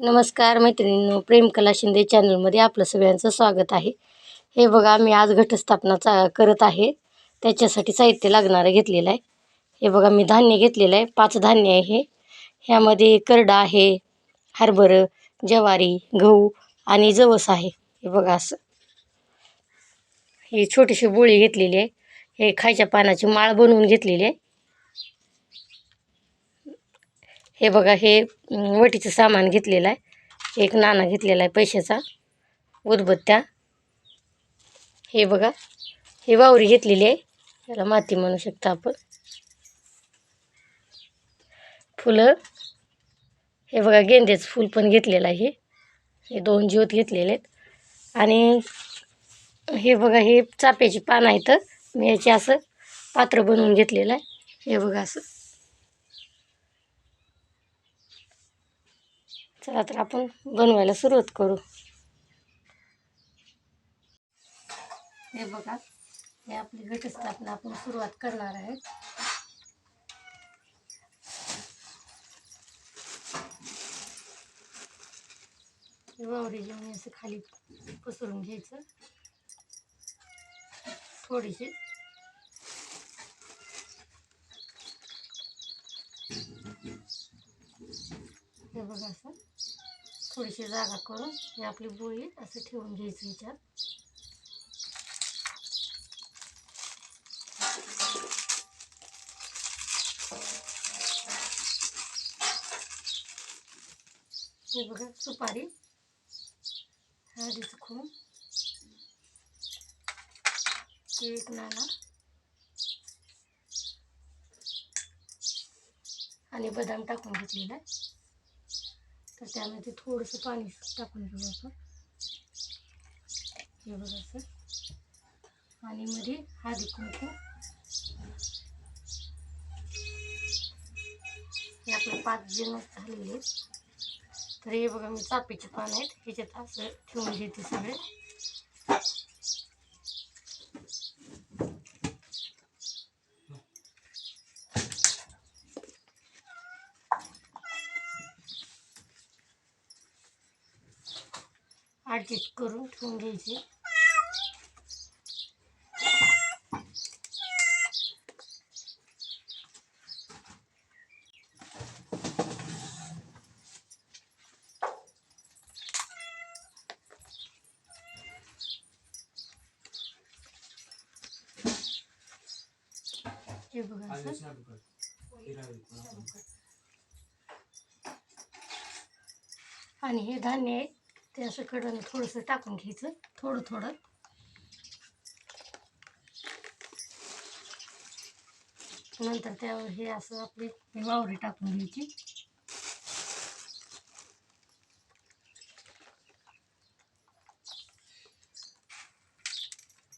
नमस्कार मैत्रिणींनो प्रेमकला शिंदे चॅनलमध्ये आपलं सगळ्यांचं स्वागत आहे. हे बघा मी आज घटस्थापना चा करत आहे. त्याच्यासाठी साहित्य लागणारं घेतलेलं आहे. हे बघा मी धान्य घेतलेलं आहे. पाच धान्य आहे हे. ह्यामध्ये करडा आहे हरभरं ज्वारी गहू आणि जवस आहे. हे बघा असं. ही छोटीशी बोळी घेतलेली आहे. हे खायच्या पानाची माळ बनवून घेतलेली आहे. हे बघा हे वटीचं सामान घेतलेलं आहे. एक नाणा घेतलेला आहे पैशाचा. उदबत्त्या. हे बघा हे वावरी घेतलेली आहे. याला माती म्हणू शकता आपण. फुलं. हे बघा गेंद्याचं फूल पण घेतलेलं आहे. हे दोन ज्योत घेतलेले आहेत. आणि हे बघा हे चाप्याची पानं आहेत. मी याचे असं पात्र बनवून घेतलेलं आहे. हे बघा असं. चला तर आपण बनवायला सुरुवात करू. हे बघा हे आपली घटस्थापना आपण सुरुवात करणार आहे हे वावरी जेवणी असं खाली पसरून घ्यायचं. थोडीशी. हे बघा असं. थोडीशी जागा करून हे आपली बोळी असं ठेवून घ्यायची विचार. हे बघा सुपारी. हळदीचं खून. एक नाना आणि बदाम टाकून घेतलेला आहे. तर त्यामध्ये थोडंसं पाणी टाकून घेऊ आपण. हे बघा असं. आणि मध्ये हळदी कुंकू. हे आपले पाच जण झालेले आहेत. तर हे बघा मी चापेचे पान आहेत. ह्याच्यात असं ठेवून घेते सगळे. ॲडजस्ट करून ठेवून घ्यायचे. हे बघा आणि हे धान्य आहे. ते असं कडनं थोडंसं टाकून घ्यायचं थोडं थोडं. नंतर त्यावर हे असं आपली वावरी टाकून घ्यायची.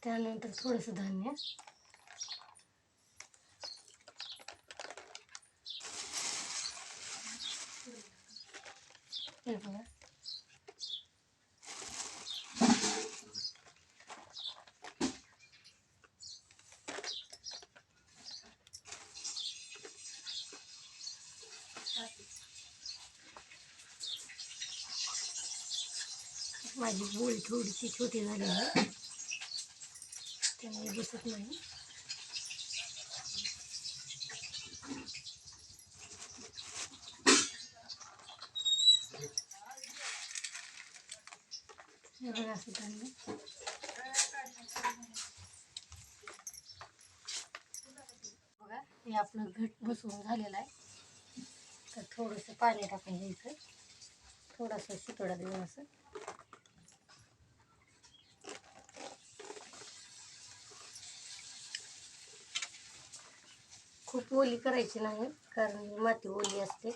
त्यानंतर थोडंसं धान्य. हे बघा. माझी बोळी थोडीशी छोटी त्यामुळे बसत नाही. हे बघा असं हे घट बसवून झालेलं आहे. तर थोडंसं पाणी घ्यायचं थोडासा शितोडा खूप ओली करायची नाही कारण माती ओली असते.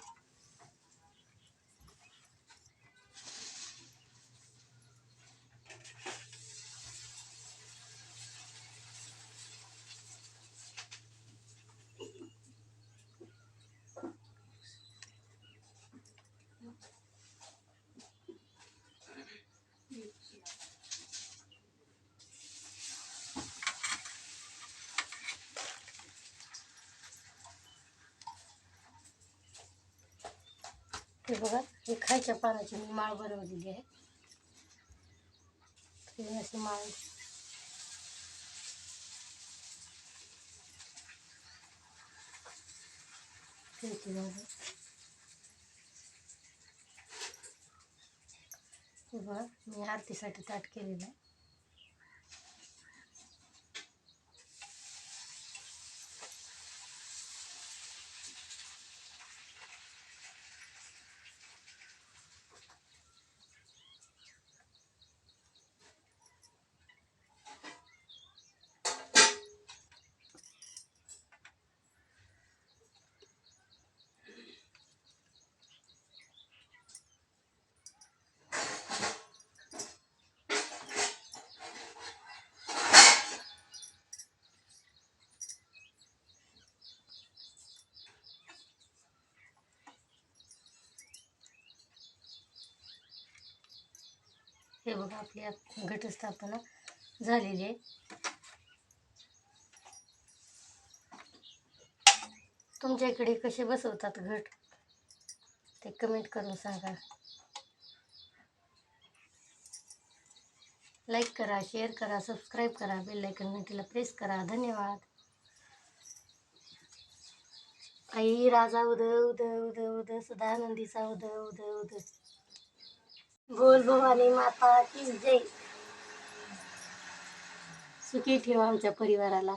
हे बघा हे खायच्या पानाची मी माळ बनवलेली आहे. अशी माळ. हे बघा मी आरतीसाठी ताट केलेलं आहे. हे बघा आपली घटस्थापना झालेली आहे. तुमच्या इकडे कसे बसवतात घट? ते कमेंट करून सांगा. लाईक करा शेअर करा सबस्क्राईब करा बेल आयकन घंटीला प्रेस करा. धन्यवाद. आई राजा उद उद उद उद सदानंदीचा उद उद उद बोल भवानी माता की जय. सुखी ठेवा आमच्या परिवाराला.